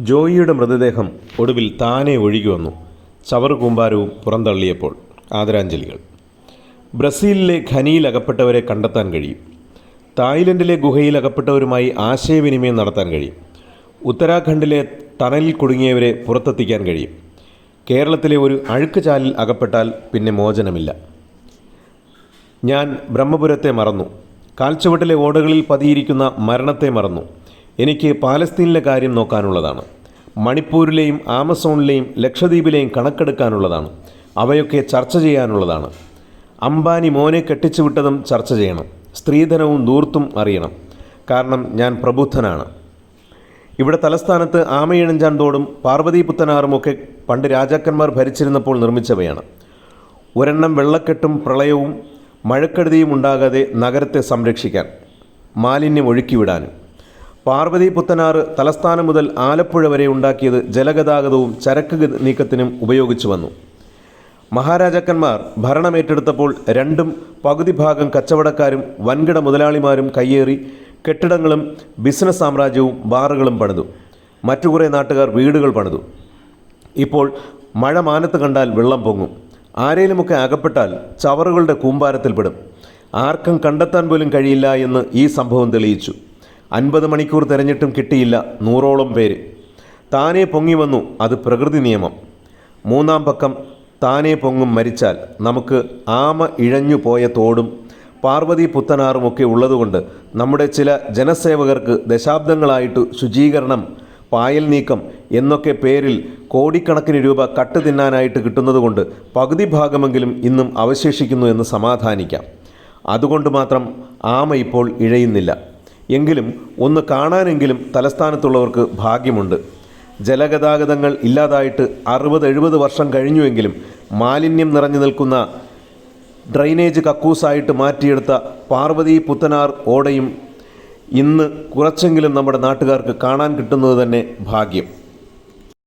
ജോയിയുടെ മൃതദേഹം ഒടുവിൽ താനെ ഒഴുകി വന്നു. ചവറ് കൂമ്പാരവും പുറന്തള്ളിയപ്പോൾ ആദരാഞ്ജലികൾ. ബ്രസീലിലെ ഖനിയിൽ അകപ്പെട്ടവരെ കണ്ടെത്താൻ കഴിയും. തായ്ലൻഡിലെ ഗുഹയിൽ അകപ്പെട്ടവരുമായി ആശയവിനിമയം നടത്താൻ കഴിയും. ഉത്തരാഖണ്ഡിലെ ടണലിൽ കുടുങ്ങിയവരെ പുറത്തെത്തിക്കാൻ കഴിയും. കേരളത്തിലെ ഒരു അഴുക്ക് ചാലിൽ അകപ്പെട്ടാൽ പിന്നെ മോചനമില്ല. ഞാൻ ബ്രഹ്മപുരത്തെ മറന്നു. കാൽച്ചുവട്ടിലെ ഓടകളിൽ പതിയിരിക്കുന്ന മരണത്തെ മറന്നു. എനിക്ക് പാലസ്തീനിലെ കാര്യം നോക്കാനുള്ളതാണ്. മണിപ്പൂരിലെയും ആമസോണിലെയും ലക്ഷദ്വീപിലെയും കണക്കെടുക്കാനുള്ളതാണ്. അവയൊക്കെ ചർച്ച ചെയ്യാനുള്ളതാണ്. അംബാനി മോനെ കെട്ടിച്ചു വിട്ടതും ചർച്ച ചെയ്യണം. സ്ത്രീധനവും ദൂർത്തും അറിയണം. കാരണം ഞാൻ പ്രബുദ്ധനാണ്. ഇവിടെ തലസ്ഥാനത്ത് ആമയിഴഞ്ചാൻ തോടും പാർവതി പുത്തനാറുമൊക്കെ പണ്ട് രാജാക്കന്മാർ ഭരിച്ചിരുന്നപ്പോൾ നിർമ്മിച്ചവയാണ്. ഒരെണ്ണം വെള്ളക്കെട്ടും പ്രളയവും മഴക്കെടുതിയും ഉണ്ടാകാതെ നഗരത്തെ സംരക്ഷിക്കാൻ മാലിന്യം ഒഴുക്കിവിടാനും. പാർവതി പുത്തനാറ് തലസ്ഥാനം മുതൽ ആലപ്പുഴ വരെ ഉണ്ടാക്കിയത് ജലഗതാഗതവും ചരക്ക് നീക്കത്തിനും ഉപയോഗിച്ചു വന്നു. മഹാരാജാക്കന്മാർ ഭരണമേറ്റെടുത്തപ്പോൾ രണ്ടും പകുതി ഭാഗം കച്ചവടക്കാരും വൻകിട മുതലാളിമാരും കയ്യേറി കെട്ടിടങ്ങളും ബിസിനസ് സാമ്രാജ്യവും ബാറുകളും പണിതു. മറ്റു കുറേ നാട്ടുകാർ വീടുകൾ പണിതു. ഇപ്പോൾ മഴ മാനത്ത് കണ്ടാൽ വെള്ളം പൊങ്ങും. ആരേലുമൊക്കെ അകപ്പെട്ടാൽ ചവറുകളുടെ കൂമ്പാരത്തിൽപ്പെടും ആർക്കും കണ്ടെത്താൻ പോലും കഴിയില്ല എന്ന് ഈ സംഭവം തെളിയിച്ചു. അൻപത് മണിക്കൂർ തിരഞ്ഞിട്ടും കിട്ടിയില്ല നൂറോളം പേര്. താനേ പൊങ്ങി വന്നു അത് പ്രകൃതി നിയമം. മൂന്നാം പക്കം താനേ പൊങ്ങും മരിച്ചാൽ നമുക്ക് ആമ ഇഴഞ്ഞു പോയ തോടും പാർവതി പുത്തനാറുമൊക്കെ ഉള്ളതുകൊണ്ട് നമ്മുടെ ചില ജനസേവകർക്ക് ദശാബ്ദങ്ങളായിട്ട് ശുചീകരണം പായൽ നീക്കം എന്നൊക്കെ പേരിൽ കോടിക്കണക്കിന് രൂപ കട്ട് തിന്നാനായിട്ട് കിട്ടുന്നതുകൊണ്ട് പകുതി ഭാഗമെങ്കിലും ഇന്നും അവശേഷിക്കുന്നു എന്ന് സമാധാനിക്കാം. അതുകൊണ്ട് മാത്രം ആമ ഇപ്പോൾ ഇഴയുന്നില്ല. എങ്കിലും ഒന്ന് കാണാനെങ്കിലും തലസ്ഥാനത്തുള്ളവർക്ക് ഭാഗ്യമുണ്ട്. ജലഗതാഗതങ്ങൾ ഇല്ലാതായിട്ട് അറുപത് എഴുപത് വർഷം കഴിഞ്ഞുവെങ്കിലും മാലിന്യം നിറഞ്ഞു നിൽക്കുന്ന ഡ്രൈനേജ് കക്കൂസായിട്ട് മാറ്റിയെടുത്ത പാർവതി പുത്തനാർ ഓടയും ഇന്ന് കുറച്ചെങ്കിലും നമ്മുടെ നാട്ടുകാർക്ക് കാണാൻ കിട്ടുന്നത് തന്നെ ഭാഗ്യം.